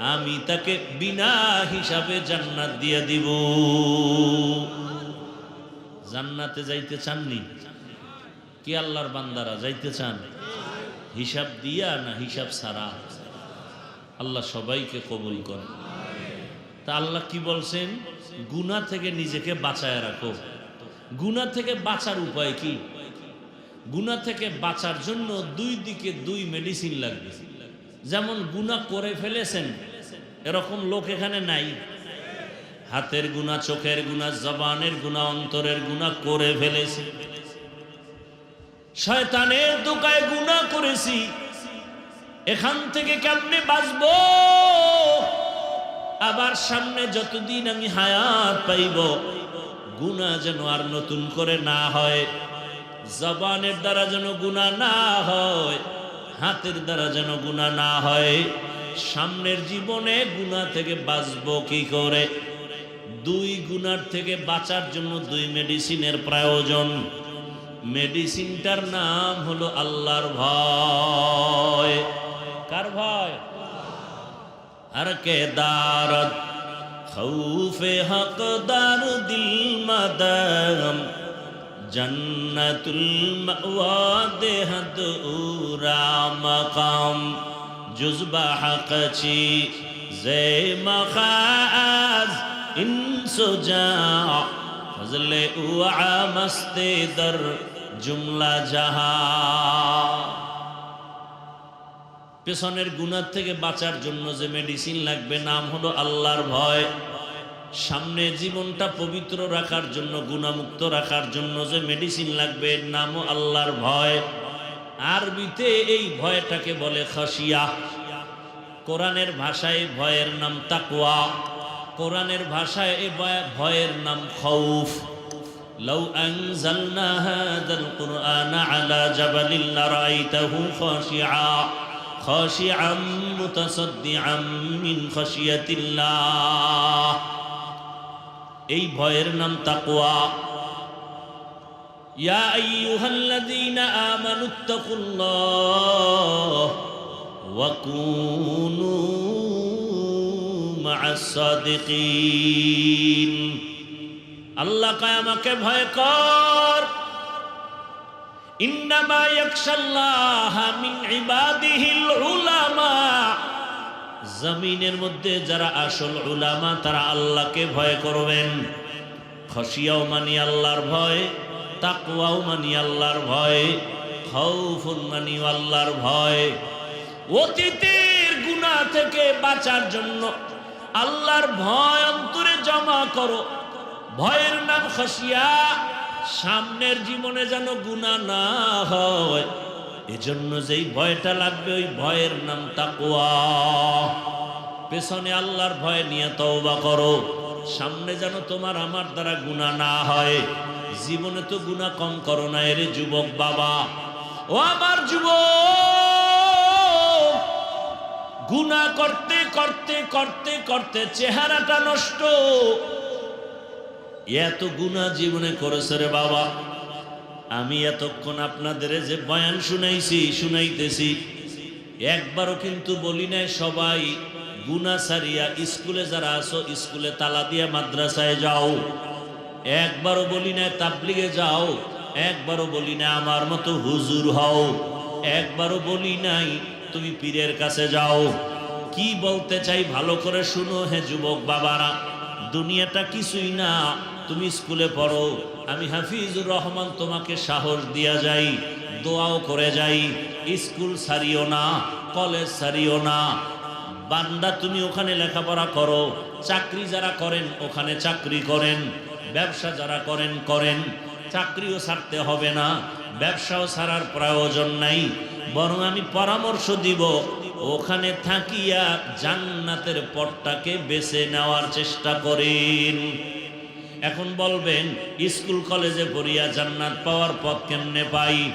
আমি তাকে বিনা হিসাবে জান্নাত দিয়ে দিব। জান্নাতে যাইতে চাননি? কি আল্লাহর বান্দারা যাইতে চান? হিসাব দিয়া না হিসাব ছাড়া? আল্লাহ সবাইকে কবুল করে তা আল্লাহ কি বলছেন? গুনা থেকে নিজেকে বাঁচায় রাখো। গুনা থেকে বাঁচার উপায় কি? গুনা থেকে বাঁচার জন্য দুই দিকে দুই মেডিসিন লাগবে। যেমন গুনা করে ফেলেছেন এরকম লোক এখানে নাই। হাতের গুণা চোখের গুণা জবানের গুণা অন্তরের গুণা করে ফেলেছে। শয়তানের দোকায় গুণা করেছি। এখান থেকে কেমনে বাঁচবো? আবার সামনে যতদিন আমি হায়াত পাইব গুণা যেন আর নতুন করে না হয়। জবানের দ্বারা যেন গুণা না হয়, হাতের দ্বারা যেন গুণা না হয়। সামনের জীবনে গুণা থেকে বাঁচবো কি করে? দুই গুণার থেকে বাঁচার জন্য দুই মেডিসিনের প্রয়োজন। মেডিসিনটার নাম হলো আল্লাহর ভয়। কার ভয়? আর কে দারদ? খৌফে হকদার দিল মদম। জন্নতুল মাওয়া দেহদ উরা মকাম। জুজবা হকছি জে মখাজ ইনসুজা ফজলে উআ মস্তে দর জুমলা জাহা পেছনের গুণার থেকে বাঁচার জন্য যে মেডিসিন লাগবে নাম হলো আল্লাহর ভয় সামনে জীবনটা পবিত্র রাখার জন্য গুণামুক্ত রাখার জন্য যে মেডিসিন লাগবে নামও আল্লাহর ভয় আরবিতে এই ভয়টাকে বলে খাসিয়া কোরআনের ভাষায় ভয়ের নাম তাকওয়া কোরআনের ভাষায় এ ভয়- ভয়ের নাম খৌফ لو أنزلنا هذا القرآن على جبل لرأيته خاشعا خاشعا متصدعا من خشية الله এই ভয়ের নাম তাকওয়া يا أيها الذين آمنوا اتقوا الله وكونوا مع الصادقين আল্লাহ কয় আমাকে ভয় কর ইন্নামা ইয়াখশাল্লাহ মিন ইবাদিহিল উলামা জমিনের মধ্যে যারা আসল উলামা তারা আল্লাহকে ভয় করবেন খসিয়াও মানি আল্লাহর ভয় তাকওয়াও মানি আল্লাহর ভয়, খাউফুন মানি আল্লাহর ভয়। অতীতের গুনাহ থেকে বাঁচার জন্য আল্লাহর ভয় অন্তরে জমা করো। ভয়ের নাম খসিয়া সামনের জীবনে যেন গুণা না হয়। এজন্য যেই ভয়টা লাগবে, ওই ভয়ের নাম তাকুয়া পেছনে আল্লাহর ভয় নিয়ে তওবা করো। সামনে যেন তোমার আমার দ্বারা গুণা না হয়। জীবনে তো গুণা কম করো না এর যুবক বাবা। ও আমার যুবক, গুণা করতে করতে করতে করতে চেহারাটা নষ্ট। এত গুণা জীবনে করেছে রে বাবা। আমি এতক্ষণ আপনাদের যে বয়ান শুনাইছি, শুনাইতেছি, একবারও কিন্তু বলি নাই সবাই গুনা সারিয়া স্কুলে যারা আছো, স্কুলে তালা দিয়া মাদ্রাসায় যাও। একবারও বলি নাই তাবলিগে যাও, একবারও বলি না আমার মতো হুজুর হও, একবারও বলি নাই তুমি পীরের কাছে যাও। কি বলতে চাই ভালো করে শুনো হে যুবক বাবারা, দুনিয়াটা কিছুই না, তুমি স্কুলে পড়ো, আমি হাফিজুর রহমান তোমাকে সাহস দিয়া যাই, দোয়াও করে যাই, স্কুল সারিও না, কলেজ সারিও না বান্দা, তুমি ওখানে লেখাপড়া করো। চাকরি যারা করেন, ওখানে চাকরি করেন। ব্যবসা যারা করেন করেন। চাকরিও ছাড়তে হবে না। ব্যবসাও ছাড়ার প্রয়োজন নাই। বরং আমি পরামর্শ দিব, ওখানে থাকিয়া জান্নাতের পথটাকে বেছে নেওয়ার চেষ্টা করেন। এখন বলবেন, স্কুল, কলেজে পড়িয়া জান্নাত পাওয়ার পথ কেমনে পাই?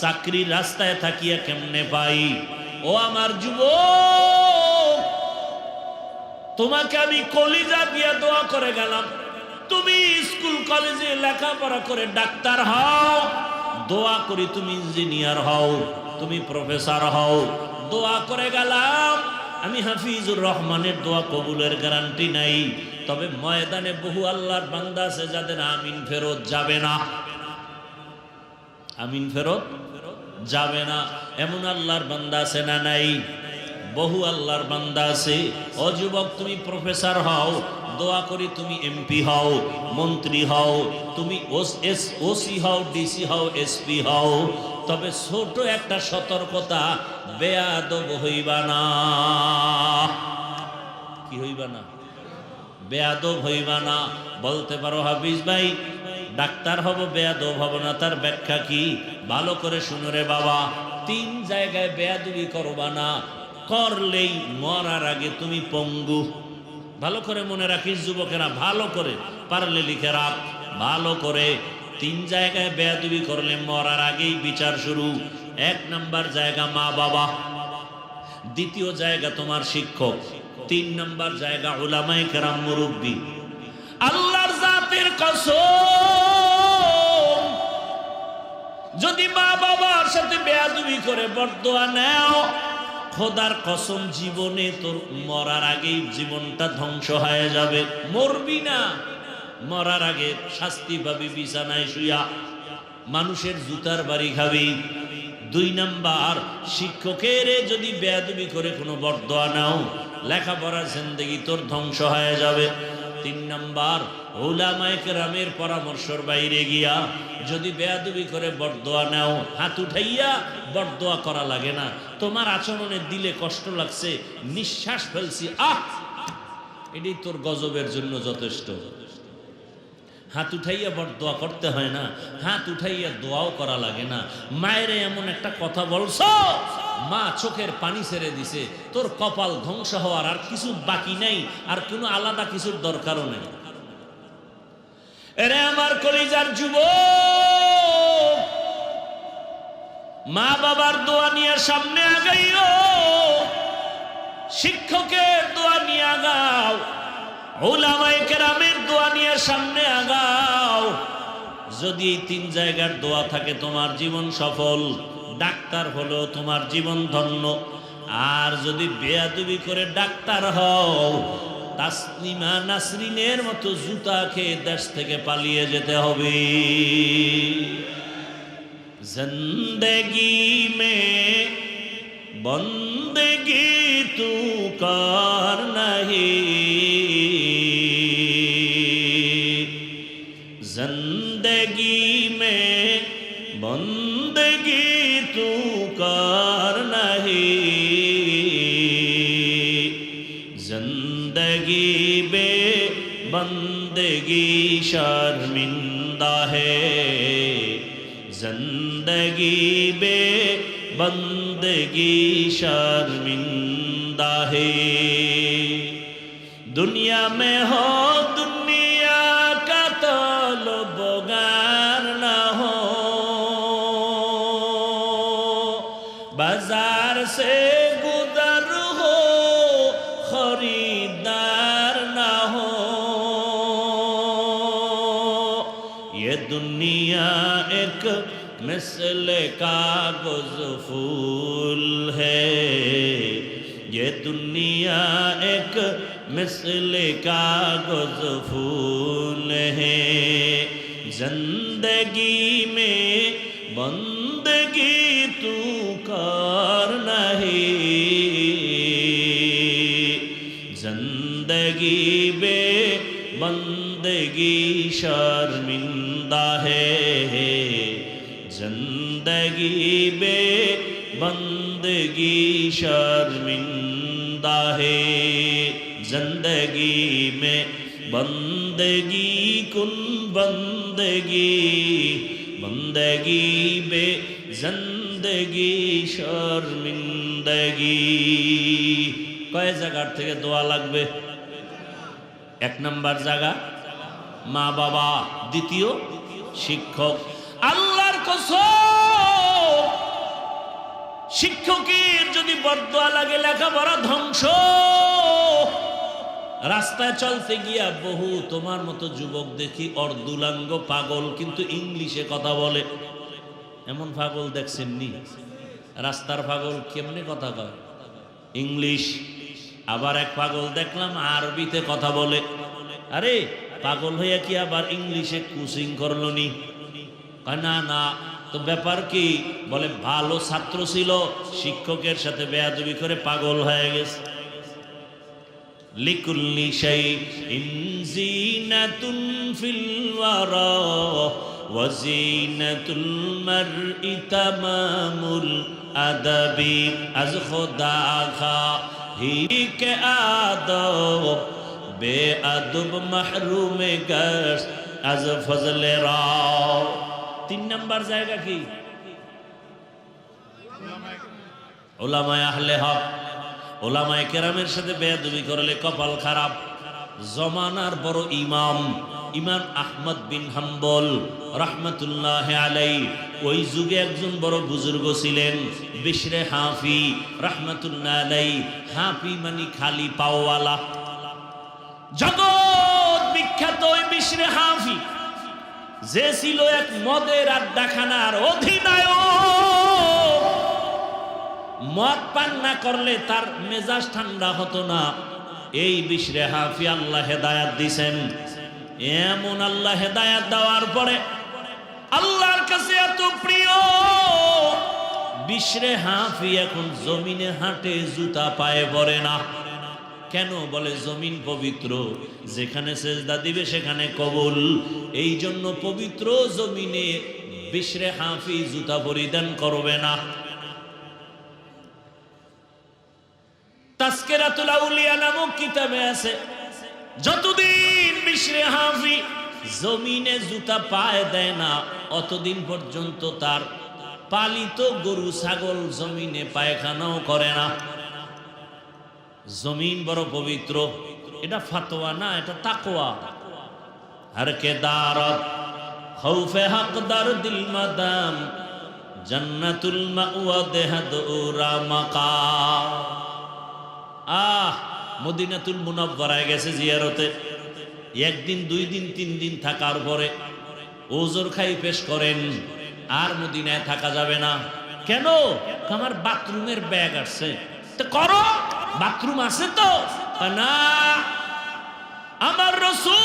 চাকরির রাস্তায় থাকিয়া কেমনে পাই? ও আমার যুবক! তোমাকে আমি কলিজা দিয়ে দোয়া করে গেলাম। তুমি স্কুল, কলেজে লেখাপড়া করে ডাক্তার হও, দোয়া করি তুমি ইঞ্জিনিয়ার হও, তুমি প্রফেসর হও, দোয়া করে গেলাম। আমি হাফিজুর রহমানের দোয়া কবুলের গ্যারান্টি নাই, তবে ময়দানে বহু আল্লাহর বান্দা আছে যাদের আমিন ফেরত যাবে না। আমিন ফেরত যাবে না, এমন আল্লাহর বান্দা আছে না নাই? বহু আল্লাহর বান্দা আছে। ও যুবক, তুমি প্রফেসর হও, দোয়া করি তুমি এমপি হও, মন্ত্রী হও, তুমি ওসি হও ডিসি হও এসপি হও। তবে ছোট একটা সতর্কতা, বেয়াদব হইবা না। কি হইবা না? বেয়াদব হইবা না। বলতে পারো হাফিজ ভাই, ডাক্তার হব, বেয়াদব হব না। তার ব্যাখ্যা কি? ভালো করে শুনো রে বাবা। তিন জায়গায় বেয়াদবি করবা না। করলেই মরার আগে তুমি পঙ্গু। ভালো করে মনে রাখিস যুবকেরা, ভালো করে। পারলে লিখে রাখ, ভালো করে। তিন জায়গায় বেয়াদবি করলে মরার আগেই বিচার শুরু। এক নাম্বার জায়গা মা বাবা। দ্বিতীয় জায়গা তোমার শিক্ষক। তিন নম্বর জায়গা ওলামাই কেরাম মুরব্বী। আল্লাহর জাতের কসম। যদি মা বাবার সাথে বেয়াদুবি করে বরদোয়া নেও খোদার কসম জীবনে তোর মরার আগেই জীবনটা ধ্বংস হয়ে যাবে। মরবি না। মরার আগে শাস্তি পাবি বিছানায় শুয়া মানুষের জুতার বাড়ি খাবি। দুই নাম্বার, শিক্ষকের যদি বেয়াদবি করে কোনো বরদোয়া নাও, লেখাপড়ার জিন্দগি তোর ধ্বংস হয়ে যাবে। তিন নাম্বার ওলামায়ক রামের পরামর্শর বাইরে গিয়া যদি বেয়াদবি করে বরদোয়া নাও, হাত উঠাইয়া বরদোয়া করা লাগে না। তোমার আচরণে দিলে কষ্ট লাগছে, নিঃশ্বাস ফেলছি, আহ! এটাই তোর গজবের জন্য যথেষ্ট। হাত উঠাইয়া বড় দোয়া করতে হয় না, হাত উঠাইয়া দোয়াও করা লাগে না। মায়ের এমন একটা কথা বলছ, মা চোখের পানি ছেড়ে দিছে, তোর কপাল ধ্বংস হওয়ার আর কিছু বাকি নাই, আর কোনো আলাদা কিছুর দরকারও নেই। এরে আমার কলিজার যুব মা বাবার দোয়া নিয়ে সামনে আগাইও, শিক্ষকের দোয়া নিয়ে আগাও ওলামাই কেরামের দোয়া নিয়ে সামনে আগাও। যদি তিন জায়গার দোয়া থাকে, তোমার জীবন সফল। ডাক্তার হলো তোমার জীবন ধন্য। আর যদি বেয়াদবি করে ডাক্তার হও তাসলিমা নাসরিনের মতো জুতা খেয়ে দেশ থেকে পালিয়ে যেতে হবে। জিন্দগি মে বন্দগি তু কার নাহি। জিন্দগি মে বন্দগি তু কার নাহি। बंदगी शर्मिंदा है। ज़िंदगी बे बंदगी शर्मिंदा है। दुनिया में हो मिसल कागज़ फूल है। ये दुनिया एक मिसल कागज़ फूल है। ज़िंदगी में बंदगी तू कर नहीं। ज़िंदगी बे बंदगी शर्मिंदा है। بندگی بے بندگی شرمندہ ہے زندگی میں بندگی کن بندگی بندگی بے زندگی شرمندگی কয় জায়গার থেকে দোয়া লাগবে এক নাম্বার জায়গা মা বাবা দ্বিতীয় শিক্ষক আল্লাহর কসম শিক্ষকের যদি বরদোয়া লাগে, লেখাপড়া ধ্বংস। রাস্তায় চলতে গিয়া বহু তোমার মতো যুবক দেখি অর্ধুলাঙ্গ পাগল, কিন্তু ইংলিশে কথা বলে। এমন পাগল দেখছেন নি রাস্তার পাগল কেমনে কথা কয়? ইংলিশ, আবার এক পাগল দেখলাম আরবিতে কথা বলে। আরে, পাগল হইয়া কি আবার ইংলিশে কুচিং করল নি না না তো ব্যাপার কি? বলে, ভালো ছাত্র ছিল, শিক্ষকের সাথে বেয়াদবি করে পাগল হয়ে গেছে। লিকুল্লি শাইইন জিনাতুন ফিল ওয়ারা ওয়া জিনাতুল মারই তামামুল আদাবি আজ খোদা খা হি কে আদব বে আদব মাহরুমে গশ আজ ফজলে রাও। তিন নাম্বার জায়গা কি? ওলামায় আহলে হক, ওলামায় কেরামের সাথে বেয়াদবি করলে কপাল খারাপ। জমানার বড় ইমাম ইমাম আহমদ বিন হাম্বল রহমতুল্লাহ আলাই ওই যুগে একজন বড় বুজুর্গ ছিলেন, বিশরে হাফি রহমতুল্লাহ আলাই হাফি মানে খালি পাওয়ালা। জগৎ বিখ্যাত ওই বিশরে হাফি। যে ছিল এক মদের আড্ডাখানার অধিনায়ক। মদ পান না করলে তার মেজাজ ঠান্ডা হতো না। এই বিশরে হাফি আল্লাহ হেদায়াত দিছেন। এমন আল্লাহ হেদায়াত দেওয়ার পরে আল্লাহর কাছে এত প্রিয়। বিশরে হাফি এখন জমিনে হাঁটে, জুতা পায়ে পড়ে না। কেন বলে জমিন পবিত্র? যেখানে সেজদা দিবে, সেখানে কবুল। এই জন্য পবিত্র জমিনে বিশরে হাফি জুতা পরিধান করবে না। তাস্কেরাতুল আউলিয়া নামক কিতাবে আছে, যতদিন বিশরে হাফি জমিনে জুতা পায়ে দেয় না, অতদিন পর্যন্ত তার পালিত গরু, ছাগল জমিনে পায়খানাও করে না। জমিন বড় পবিত্র। এটা ফাতোয়া না, এটা তাকোয়া আর কে দারত খৌফে হকদার দিল মাদাম, জান্নাতুল মাওয়া দেহাদ উরা মাকা আহ, মদিনাতুল মুনাব্বারায় গেছে জিয়ারতে। একদিন, দুই দিন, তিন দিন থাকার পরে ওজোর খাই পেশ করেন, আর মদিনায় থাকা যাবে না। কেন? আমার বাথরুমের ব্যাগ আসছে। তো করো! বাথরুম আছে তো? না আমার রসুল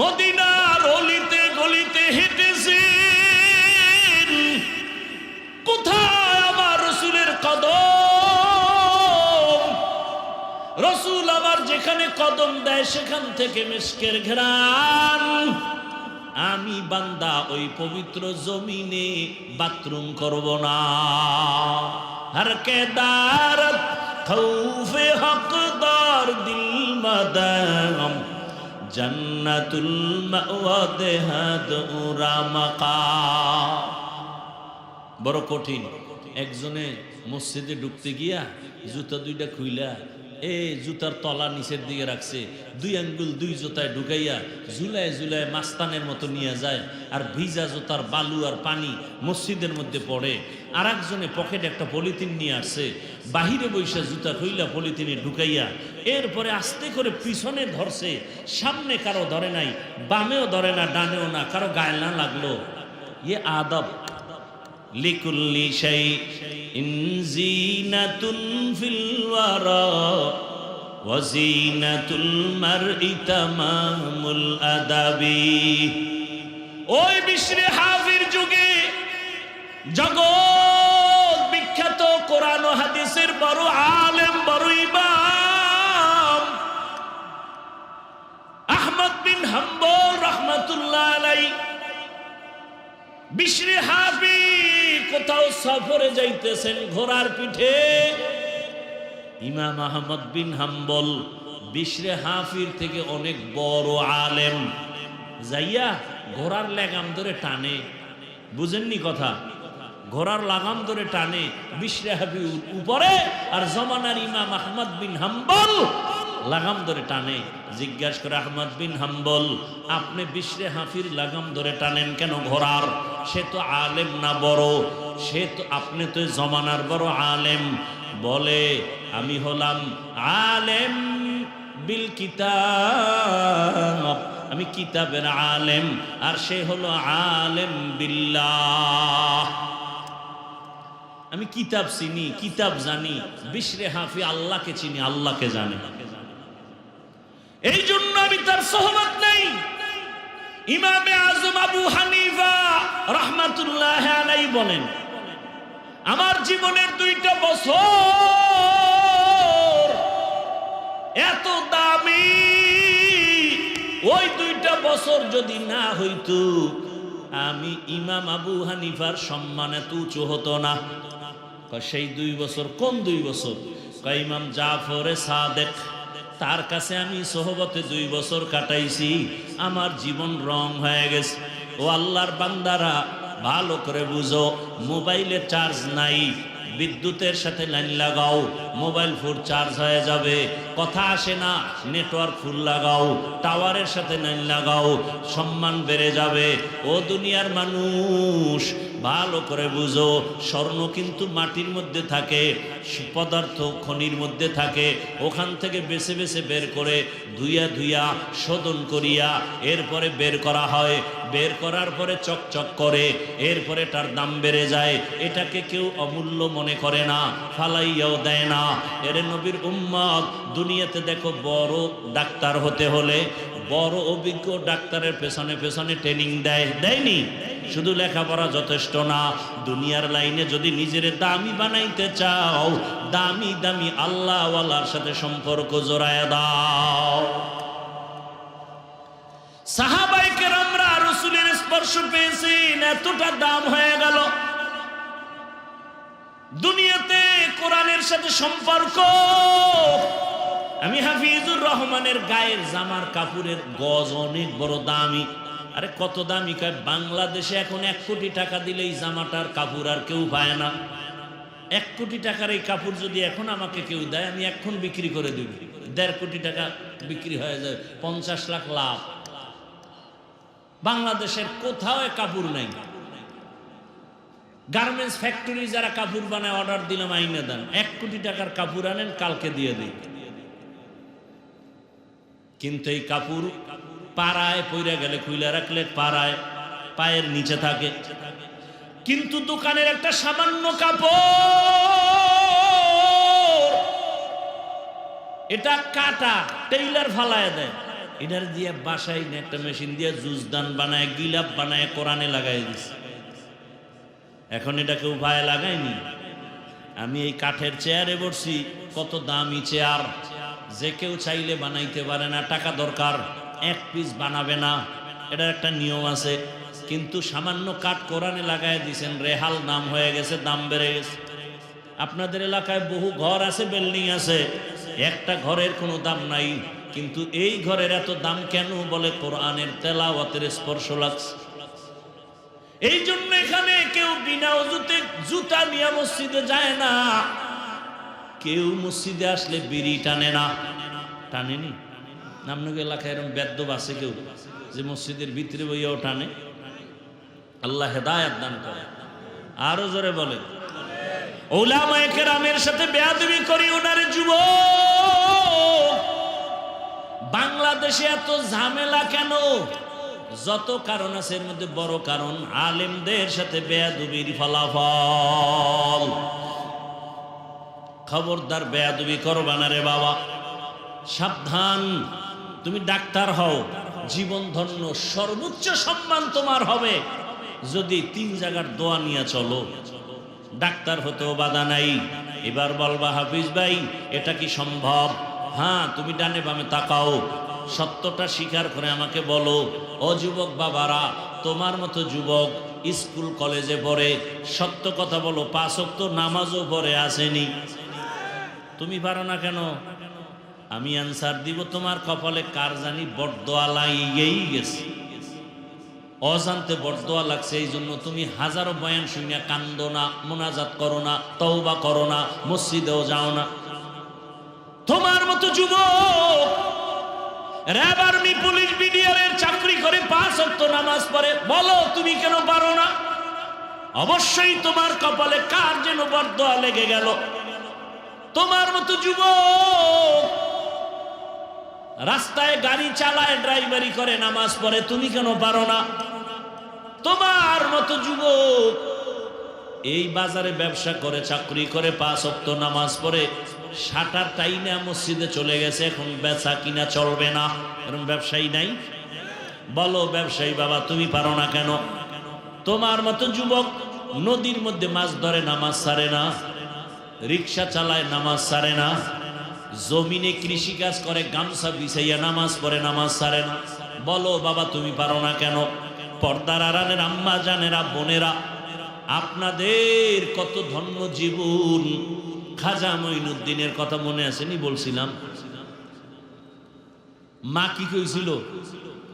মদিনার অলিতে গলিতে হেঁটেছেন। কোথায় আমার রসুলের কদম? রসুল আমার যেখানে কদম দেয়, সেখান থেকে মিসকের ঘেরান। আমি বান্দা, ওই পবিত্র জমিনে বাথরুম করব না। হর কে দারত খৌফে হকদার, দিল মাদাম, জান্নাতুল মাওয়া দেহাদ উরা মাকা বড় কঠিন। একজনে মসজিদে ঢুকতে গিয়া জুতা দুইটা খুইলা এ জুতার তলা নিচের দিকে রাখছে। দুই আঙ্গুল দুই জুতায় ঢুকাইয়া ঝুলায় ঝুলায় মাস্তানের মতো নিয়ে যায় আর ভিজা জুতার বালু আর পানি মসজিদের মধ্যে পড়ে। আর একজনে পকেটে একটা পলিথিন নিয়ে আসছে। বাহিরে বৈশা জুতা খুইলা পলিথিনে ঢুকাইয়া এরপরে আস্তে করে পিছনে ধরছে। সামনে কারও ধরে নাই, বামেও ধরে না, ডানেও না, কারও গায়ে না লাগল। ইয়ে আদব লিকুল্লি শাই ইনজিনাতুন ফিল ওয়ারা ওয়াজিনাতুল মারই তামামুল আদাবি। ওই বিশ্বে হাফির যুগে জগৎ বিখ্যাত কোরআন হাদিসের বড় আলেম, বড় ইমাম আহমদ বিন হাম্বল রহমাতুল্লাহ আলাই বিশ্বে হাফিজ কোথাও সফরে যাইতেছেন ঘোড়ার পিঠে। ইমাম আহমদ বিন হাম্বল বিশ্রে হাফির থেকে অনেক বড় আলেম। যাইয়া ঘোড়ার লেগাম ধরে টানে। বুঝেননি কথা? ঘোড়ার লাগাম ধরে টানে বিশ্রে হাফি উপরে আর জমানার ইমাম আহমদ বিন হাম্বল লাগাম ধরে টানে। জিজ্ঞাসা করে আহমদ বিন হাম্বল, আপনি বিশ্রে হাফির লাগাম ধরে টানেন কেন ঘোড়ার? সে তো আলেম না বড়, সে তো, আপনি তো জমানার বড় আলেম। বলে, আমি হলাম আলেম বিল কিতাব। আমি কিতাবের আলেম, আর সে হলো আলেম বিল্লাহ। আমি কিতাব চিনি, কিতাব জানি, বিশরে হাফি আল্লাহকে চিনি, আল্লাহকে জানে। এই জন্য আমি তার সহমত নেই। ইমামে আজম আবু হানিফা রহমাতুল্লাহ আলাই বলেন, আমার জীবনের দুইটা বছর এত দামি। ওই দুইটা বছর যদি না হইতো, আমি ইমাম আবু হানিফার সম্মান এত উঁচু হতো না। সেই দুই বছর, কোন দুই বছর? ইমাম জাফরে সাদেক। তার কাছে আমি সোহবতে দুই বছর কাটাইছি, আমার জীবন রং হয়ে গেছে। ও আল্লাহর বান্দারা, ভালো করে বুঝো, মোবাইলে চার্জ নাই, বিদ্যুতের সাথে লাইন লাগাও, মোবাইল ফোন চার্জ হয়ে যাবে, কথা আসে না, নেটওয়ার্ক ফুল লাগাও, টাওয়ারের সাথে লাইন লাগাও, সম্মান বেড়ে যাবে। ও দুনিয়ার মানুষ ভালো করে বুঝো। স্বর্ণ কিন্তু মাটির মধ্যে থাকে, পদার্থ খনির মধ্যে থাকে। ওখান থেকে বেছে বেছে বের করে ধুইয়া ধুইয়া শোধন করিয়া এরপরে বের করা হয়। বের করার পরে চকচক করে, এরপরে তার দাম বেড়ে যায়। এটাকে কেউ অমূল্য মনে করে না, ফালাইয়াও দেয় না। এর নবীর উম্মত, দুনিয়াতে দেখো বড় ডাক্তার হতে হলে বড় অভিজ্ঞ ডাক্তারের পেছনে পেছনে ট্রেনিং দেয়, দেয়নি। শুধু লেখাপড়া যথেষ্ট না, দুনিয়ার লাইনে যদি নিজের দামি বানাইতে চাও, দামি দামি আল্লাহওয়ালার সাথে সম্পর্ক জোড়ায় দাও। সাহাবাইকে আমরা রসুলের স্পর্শ পেয়েছেন, এতটা দাম হয়ে গেল। দুনিয়াতে কোরআনের সাথে সম্পর্ক আমি হাফিজুর রহমানের গায়ের জামার কাপড়ের গজ অনেক বড় দামি। আরে কত দামি কয়, বাংলাদেশে এখন এক কোটি টাকা দিলে এই জামাটার কাপড় আর কেউ পায় না। এক কোটি টাকার এই কাপড় যদি এখন আমাকে কেউ দেয়, আমি এখন বিক্রি করে দেব। দেড় কোটি টাকা বিক্রি হয়ে যায়, পঞ্চাশ লাখ লাভ। বাংলাদেশের কোথাও কাপড় নাই। গার্মেন্টস ফ্যাক্টরি যারা কাপড় বানায়, অর্ডার দিলাম, আইনে দেন। এক কোটি টাকার কাপড় আনেন, কালকে দিয়ে দিই। কিন্তু এই কাপড় পাড়ায় পইরা গেলে, খুইলা রাখলে পাড়ায়, পায়ের নিচে থাকে। কিন্তু দোকানের একটা সামান্য কাপড়, এটা কাটা, টেইলার ফালায় দেয়। এটার দিয়ে বাসায় একটা মেশিন দিয়ে জুস দান বানায়, গিলাপ বানায়, কোরআনে লাগাই দিছে। এখন এটা কেউ ভাই লাগায়নি। আমি এই কাঠের চেয়ারে বসছি, কত দামি চেয়ার। যে কেউ চাইলে বানাইতে পারে না, টাকা দরকার, এক পিস বানাবে না। এটার একটা নিয়ম আছে, কিন্তু সামান্য কাঠ কোরআনে লাগাই দিয়েছেন রেহাল নাম হয়ে গেছে, দাম বেড়ে গেছে। আপনাদের এলাকায় বহু ঘর আছে, বিল্ডিং আছে, একটা ঘরের কোনো দাম নাই, কিন্তু এই ঘরের এত দাম কেন বলে কোরআনের তেলাওয়াতের স্পর্শ লাগছে? এই জন্য এখানে কেউ বিনা অজুতে জুতা নিয়ে মসজিদে যায় না। কেউ মসজিদে আসলে বিড়ি টানে না। টানেনি? আপনাকে এলাকায় এরকম বেদ্য বাসে কেউ যে মসজিদের ভিতরে বইয়াও টানে? আল্লাহ হেদায়াত দান করে। আরও জোরে বলে ওলামায়ে কেরামের সাথে বেয়াদবি করি ওনার যুব বাংলাদেশে এত ঝামেলা কেন? যত কারণ আছে, এর মধ্যে বড় কারণ আলেমদের সাথে বেয়াদবির ফলাফল। খবরদার বেয়াদবি করবা না রে বাবা। সাবধান, তুমি ডাক্তার হও, জীবন ধন্য, সর্বোচ্চ সম্মান তোমার হবে। যদি তিন জায়গার দোয়া নিয়ে চলো, ডাক্তার হতেও বাধা নাই। এবার বলবা, হাফিজ ভাই, এটা কি সম্ভব? হ্যাঁ তুমি ডানে বামে তাকাও। সত্যটা স্বীকার করে আমাকে বলো, ও যুবক বাবারা, তোমার মতো যুবক স্কুল কলেজে পড়ে, সত্য কথা বলো পাঁচক তো নামাজও পড়ে আসেনি। তুমি পারো না কেন? আমি অ্যান্সার দিব তোমার কপালে, কার জানি বটদোয়া লাগিয়েই গেছে। অজান্তে বটদোয়া লাগছে এই জন্য তুমি হাজারো বয়ান শুনিয়া কান্দো না, মোনাজাত করো না, তওবা করো না, মসজিদেও যাও না। তোমার মতো যুবক, র্যাব আর্মি, পুলিশ বিডিআরের চাকরি করে পাঁচ অক্ত নামাজ পড়ে, বলো তুমি কেন পারো না? অবশ্যই তোমার কপালে কার যেন বরদোয়া লেগে গেল? তোমার মতো যুবক। রাস্তায় গাড়ি চালায়, ড্রাইভারি করে, নামাজ পড়ে, তুমি কেন পারো না? তোমার মতো যুবক। এই বাজারে ব্যবসা করে, চাকরি করে, পাঁচ অক্ত নামাজ পড়ে, সাটার টাইমে মসজিদে চলে গেছে, এখন বেচা কিনা চলবে না। এরকম ব্যবসায়ী নাই। বলো, ব্যবসায়ী বাবা, তুমি পারো না কেন? তোমার মতো যুবক নদীর মধ্যে মাছ ধরে, নামাজ সারে না। রিক্সা চালায়, নামাজ সারে না। জমিনে কৃষি কাজ করে, গামছা বিছাইয়া নামাজ পড়ে, নামাজ সারে না। বলো, বাবা, তুমি পারো না কেন? পর্দার আড়ালের আম্মা, জানেরা, বোনেরা, আপনাদের কত ধন্য জীবন। খাজা মঈনুদ্দিনের কথা মনে আসেনি বলছিলাম। মা কি কইছিল?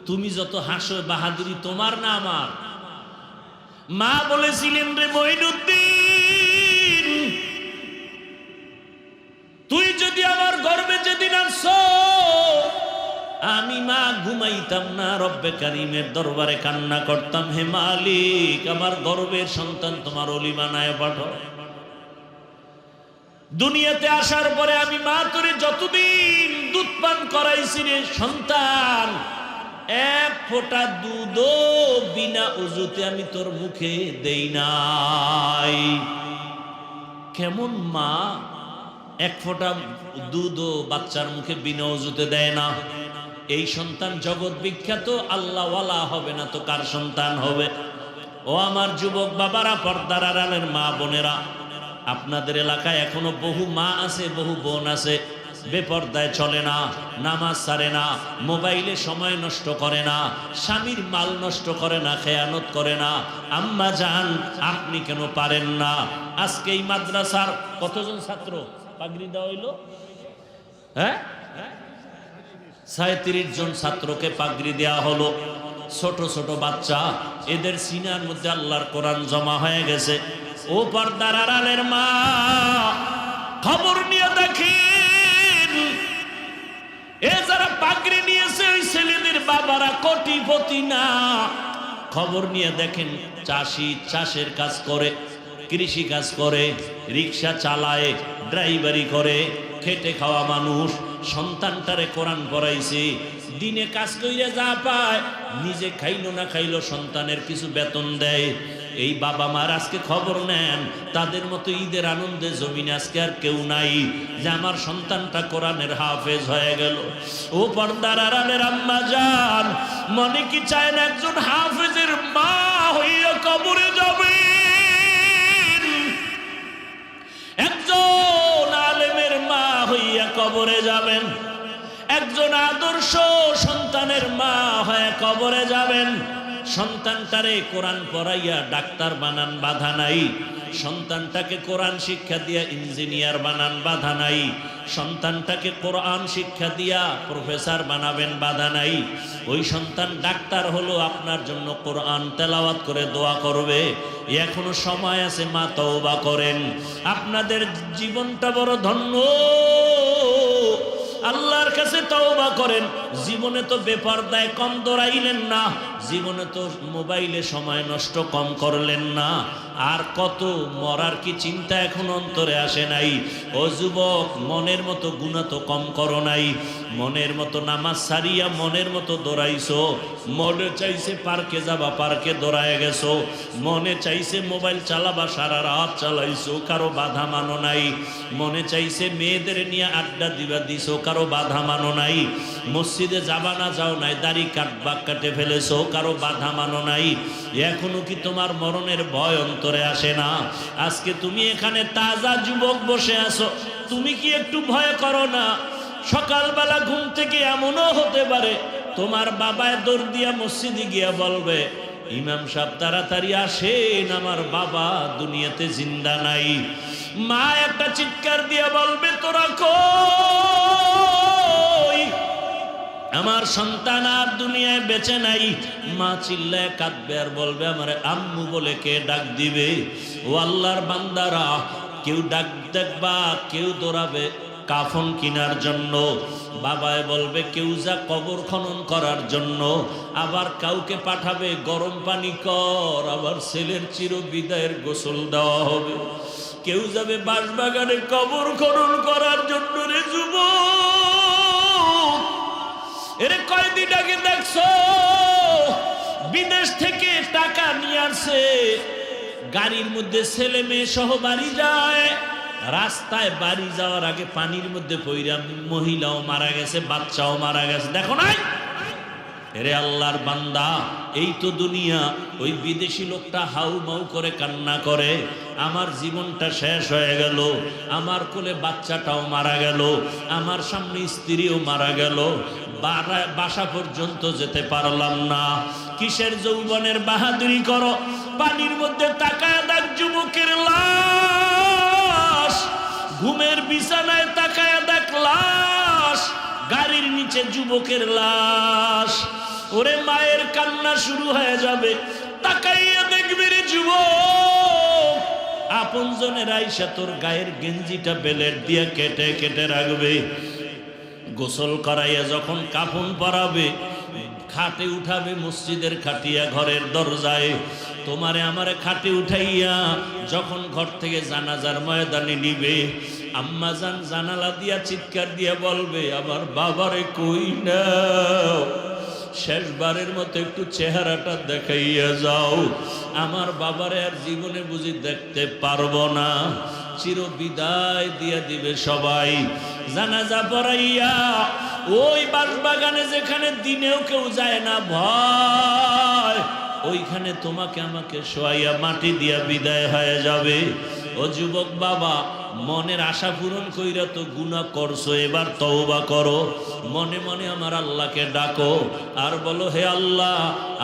তুমি যত হাসো, বাহাদুরি তোমার না আমার। মা বলেছিলেন রে মঈনুদ্দিন যদি আমার গর্বে যেদিন আসছ আমি মা ঘুমাইতাম না, রব্বে কারিমের দরবারে কান্না করতাম। হে মালিক, আমার গর্বের সন্তান তোমার অলি বানায় পাঠো দুনিয়াতে আসার পরে আমি মা তোরে যতদিন দুধ পান করাইছি রে সন্তান, এক ফোঁটা দুধও বিনা উজুতে আমি তোর মুখে দেই নাই। কেমন মা এক ফোঁটা দুধও বাচ্চার মুখে বিনা উজুতে দেয় না। এই সন্তান জগৎ বিখ্যাত, আল্লাহওয়ালা হবে না তো কার সন্তান হবে? ও আমার যুবক বাবারা, পর্দার আড়ালের মা বোনেরা, আপনাদের এলাকায় এখনও বহু মা আছে, বহু বোন আছে, বেপর্দায় চলে না, নামাজ সারে না, মোবাইলে সময় নষ্ট করে না, স্বামীর মাল নষ্ট করে না, খেয়ানত করে না। আম্মা যান আপনি কেন পারেন না? আজকে এই মাদ্রাসার কতজন ছাত্র? পাগড়ি দেওয়া হইল। হ্যাঁ? সাঁত্রিশ জন ছাত্রকে পাগড়ি দেওয়া হলো। ছোট ছোট বাচ্চা। এদের সিনার মধ্যে আল্লাহর কোরআন জমা হয়ে গেছে। ও পর্দার আড়ালের মা, খবর নিয়ে দেখেন। এ যারা পাগড়ি নিয়েছে, ওই ছেলেদের বাবারা কোটিপতি না। খবর নিয়ে দেখেন চাষি চাষের কাজ করে, কৃষি কাজ করে, রিক্সা চালায়। ড্রাইভারি করে, খেটে খাওয়া মানুষ, সন্তানটারে কোরআন পড়াইছে, দিনে কাজ কইরে যা পায়, নিজে খাইলো না খাইলো সন্তানের কিছু বেতন দেয়। এই বাবা মার আজকে খবর নেন, তাদের মতো ঈদের আনন্দে জমিনে আজকে আর কেউ নাই, যে আমার সন্তানটা কোরআনের হাফেজ হয়ে গেল। ও পর্দার আড়ালের আম্মা যান, মনে কি চায় না একজন হাফেজের মা হইয়া কবরে যাবে একজন আলেমের মা হইয়া কবরে যাবেন। একজন আদর্শ সন্তানের মা হয়ে কবরে যাবেন। সন্তানটারে কোরআন পড়াইয়া ডাক্তার বানান বাধা নাই। সন্তানটাকে কোরআন শিক্ষা দিয়া ইঞ্জিনিয়ার বানান বাধা নাই। সন্তানটাকে কোরআন শিক্ষা দিয়া প্রফেসর বানাবেন বাধা নাই। ওই সন্তান ডাক্তার হলো আপনার জন্য কোরআন তেলাওয়াত করে দোয়া করবে। এখনও সময় আছে, মা তওবা করেন। আপনাদের জীবনটা বড় ধন্য। আল্লাহর কাছে তওবা করেন। জীবনে তো বেপরদায় কম দৌড়াইলেন না। জীবনে তো মোবাইলে সময় নষ্ট কম করলেন না। আর কত মরার কি চিন্তা এখন অন্তরে আসে নাই। ও যুবক, মনের মতো গুণা তো কম করো নাই। মনের মতো নামাজ সারিয়া মনের মতো দৌড়াইছো। মনে চাইছে পার্কে যাবা, পার্কে দৌড়ায় গেছো। মনে চাইছে মোবাইল চালাবা, সারা রাত চালাইছো, কারও বাধা মানো নাই। মনে চাইছে মেয়েদের নিয়ে আড্ডা দিবা, দিছো, কারও বাধা মানো নাই। মসজিদে যাবা না যাও নাই, দাড়ি কাটবা কাটে ফেলেছো। কারও বাধা মানো নাই। এখনও কি তোমার মরণের ভয় অন্তরে আসে না? আজকে তুমি এখানে তাজা যুবক বসে আছো। তুমি কি একটু ভয় করো না? সকালবেলা ঘুম থেকে এমনও হতে পারে, তোমার বাবায় দৌড় দিয়া মসজিদে গিয়া বলবে, ইমাম সাহেব, তাড়াতাড়ি আসেন, আমার বাবা দুনিয়াতে জিন্দা নাই। মা একটা চিৎকার দিয়া বলবে, তোরা কই? আমার সন্তান আর দুনিয়ায় বেঁচে নাই। মা চিল্লায় কাঁদবে আর বলবে, আমার আম্মু বলে কে ডাক দিবে? ও আল্লাহর বান্দারা, কেউ ডাক দেখবা, কেউ দৌড়াবে কাফন কিনার জন্য। বাবায় বলবে, কেউ যা কবর খনন করার জন্য। আবার কাউকে পাঠাবে, গরম পানি কর, আবার ছেলের চির বিদায়ের গোসল দেওয়া হবে। কেউ যাবে বাঁশবাগানে কবর খনন করার জন্য রে যুবক। এরে কয়দিন আগে দেখছ? বিদেশ থেকে টাকা নিয়ে আসে। গাড়ির মধ্যে ছেলে মেয়ে সহ বাড়ি যায়। রাস্তায় বাড়ি যাওয়ার আগে পানির মধ্যে পইরা মহিলাও মারা গেছে, বাচ্চাও মারা গেছে। দেখো নাই? এরে আল্লাহর বান্দা, এই তো দুনিয়া, ওই বিদেশি লোকটা হাউ মাউ করে কান্না করে, আমার জীবনটা শেষ হয়ে গেল, আমার কোলে বাচ্চাটাও মারা গেল, আমার সামনে স্ত্রীও মারা গেল বাসা পর্যন্ত যেতে পারলাম না। কিসের যৌবনের বাহাদুরি করো? পানির মধ্যে তাকায় দেখ যুবকের লাশ, ঘুমের বিছানায় তাকায় দেখ লাশ, গাড়ির নিচে যুবকের লাশ। ওরে মায়ের কান্না শুরু হয়ে যাবে। তাকাইয়া দেখবি রে যুবক, আপন জনের আইসা তোর গায়ের গেঞ্জিটা বেলের দিয়ে কেটে কেটে রাখবে। গোসল করাইয়া যখন কাফন পরাবে, খাটে উঠাবে মসজিদের খাটিয়া ঘরের দরজায়। তোমারে আমারে খাটে উঠাইয়া যখন ঘর থেকে জানাজার ময়দানে নিবে, আম্মা জান জানালা দিয়া চিৎকার দিয়া বলবে, আমার বাবারে কই না শেষবারের মতো একটু চেহারাটা দেখাইয়া যাও। আমার বাবারে আর জীবনে বুঝি দেখতে পারব না। চির বিদায় দিয়া দিবে সবাই। জানাজা পড়াইয়া ওই বাগানে যেখানে দিনেও কেউ যায় না, ভয়। ওইখানে তোমাকে আমাকে শোয়াইয়া মাটি দিয়া বিদায় হয়ে যাবে। ও যুবক বাবা মনের আশা পূরণ কইরা তো গুণা করছ, এবার তওবা করো। মনে মনে আমার আল্লাহকে ডাকো আর বলো, হে আল্লাহ,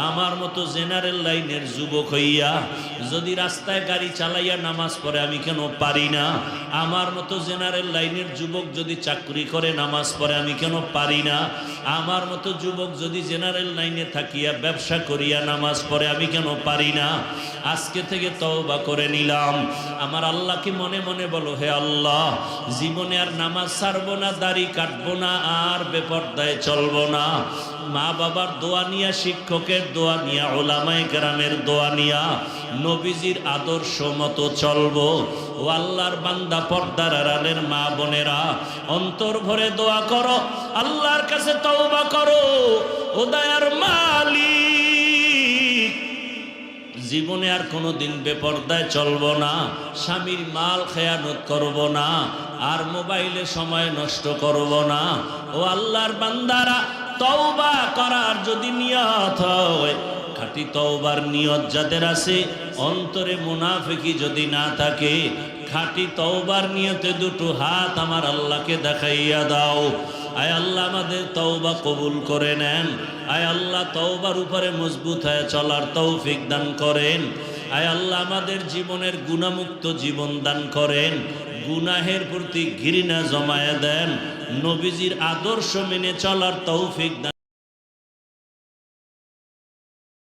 আমার মতো জেনারেল লাইনের যুবক হইয়া যদি রাস্তায় গাড়ি চালাইয়া নামাজ পড়ে, আমি কেন পারি না? আমার মতো জেনারেল লাইনের যুবক যদি চাকরি করে, নামাজ পড়ে, আমি কেন পারি না? আমার মতো যুবক যদি জেনারেল লাইনে থাকিয়া ব্যবসা করিয়া নামাজ পড়ে, আমি কেন পারি না? আজকে থেকে তওবা করে নিলাম। আমার আল্লাহকে মনে মনে বলো হে আল্লাহ, জীবনে আর নামাজ ছাড়বো না, দাড়ি কাটবো না, আর বেপর্দায় চলবো না। মা বাবার দোয়া নিয়া, শিক্ষকের দোয়া নিয়া ওলামাই গ্রামের দোয়া নিয়া, নবীজির আদর্শ মতো চলবো। ও আল্লাহর বান্দা, পর্দার আড়ালের মা বোনেরা, অন্তর ভরে দোয়া করো, আল্লাহর কাছে তওবা করো। ও দয়ার মালিক। জীবনে আর কোনো দিন বেপর্দায় চলব না, স্বামীর মাল খেয়ানত করব না, আর মোবাইলে সময় নষ্ট করব না। ও আল্লাহর বান্দারা, তওবা করার যদি নিয়ত হয়, খাঁটি তওবার নিয়ত যাদের আছে, অন্তরে মুনাফিকি যদি না থাকে, খাঁটি তওবার নিয়তে দুটো হাত আমার আল্লাহকে দেখাইয়া দাও। আয় আল্লাহ আমাদের তওবা কবুল করে নেন। আয় আল্লাহ তওবার উপরে মজবুত হয়ে চলার তৌফিক দান করেন। আয় আল্লাহ আমাদের জীবনের গুণামুক্ত জীবন দান করেন। গুনাহের প্রতি ঘৃণা জমায়ে দেন। নবীজির আদর্শ মেনে চলার তৌফিক দান